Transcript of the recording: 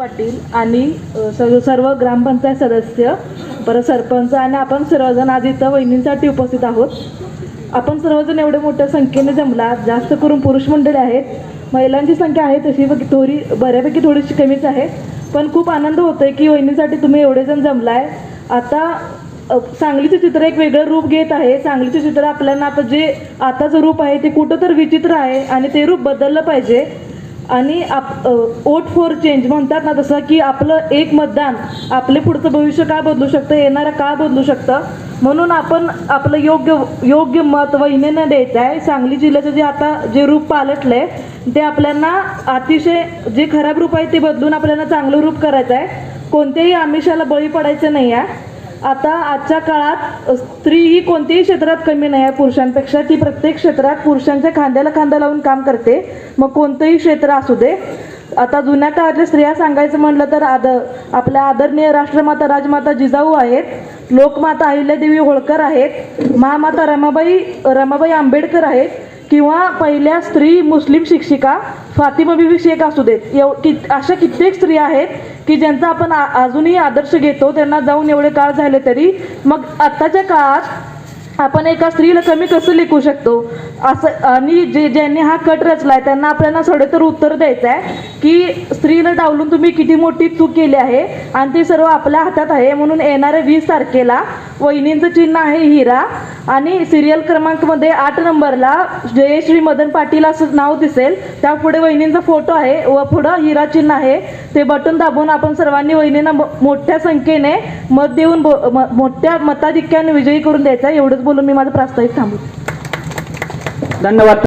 पाटील आणि सर्व सर्व ग्रामपंचायत सदस्य परत सरपंच आणि आपण सर्वजण आज इथं वहिनींसाठी उपस्थित आहोत. आपण सर्वजण एवढे मोठ्या संख्येने जमला जास्त करून पुरुष मंडळी आहेत. महिलांची संख्या आहे तशी बघ थोडी बऱ्यापैकी थोडीशी कमीच आहे. पण खूप आनंद होतो आहे की वहिनीसाठी तुम्ही एवढे जण जमलाय. आता सांगलीचं चित्र एक वेगळं रूप घेत आहे. सांगलीचं चित्र आपल्याला आता जे आताचं रूप आहे ते कुठं तर विचित्र आहे आणि ते रूप बदललं पाहिजे. आणि आप वोट फॉर चेंज म्हणतात ना तसं की आपलं एक मतदान आपले पुढचं भविष्य काय बदलू शकतं येणारं काय बदलू शकतं? म्हणून आपण आपलं योग्य योग्य मत वहिनीनं द्यायचं आहे. सांगली जिल्ह्याचं जे आता जे रूप पालटलं आहे ते आपल्याला अतिशय जे खराब रूप आहे ते बदलून आपल्याला चांगलं रूप करायचं आहे. कोणत्याही आमिषाला बळी पडायचं नाही आहे. आता आजच्या काळात स्त्री ही कोणत्याही क्षेत्रात कमी नाही आहे. पुरुषांपेक्षा ती प्रत्येक क्षेत्रात पुरुषांच्या खांद्याला खांदा लावून काम करते. मग कोणतंही क्षेत्र असू दे. आता जुन्या काळातल्या स्त्रिया सांगायचं म्हणलं तर आदर आपल्या आदरणीय राष्ट्रमाता राजमाता जिजाऊ आहेत. लोकमाता अहिल्यादेवी होळकर आहेत. महामाता रमाबाई रमाबाई आंबेडकर आहेत. किंवा पहिल्या स्त्री मुस्लिम शिक्षिका फातिमा बिबी शेख असू देत एव कि अशा कित्येक स्त्रिया आहेत की ज्यांचा आपण अजूनही आदर्श घेतो त्यांना जाऊन एवढे काळ झाले तरी मग आत्ताच्या काळात आपण एका स्त्रीला कमी कसं लेखू शकतो? असं आणि जे ज्यांनी हा कट रचलाय त्यांना आपल्याला सडेतर उत्तर द्यायचं आहे की स्त्रीला डावलून तुम्ही किती मोठी चूक केली आहे आणि ते सर्व आपल्या हातात आहे म्हणून येणाऱ्या वीस तारखेला वहिनींचं चिन्ह आहे हिरा आणि सिरियल क्रमांकमध्ये आठ नंबरला जयश्री मदन पाटील असं नाव दिसेल. त्या पुढे वहिनींचा फोटो आहे व पुढं हिरा चिन्ह आहे. ते बटन दाबून आपण सर्वांनी वहिनींना मोठ्या संख्येने मत देऊन बो- म- मोठ्या मताधिक्याने विजयी करून द्यायचा एवढंच बोलून मी माझं प्रास्ताविक थांबू धन्यवाद.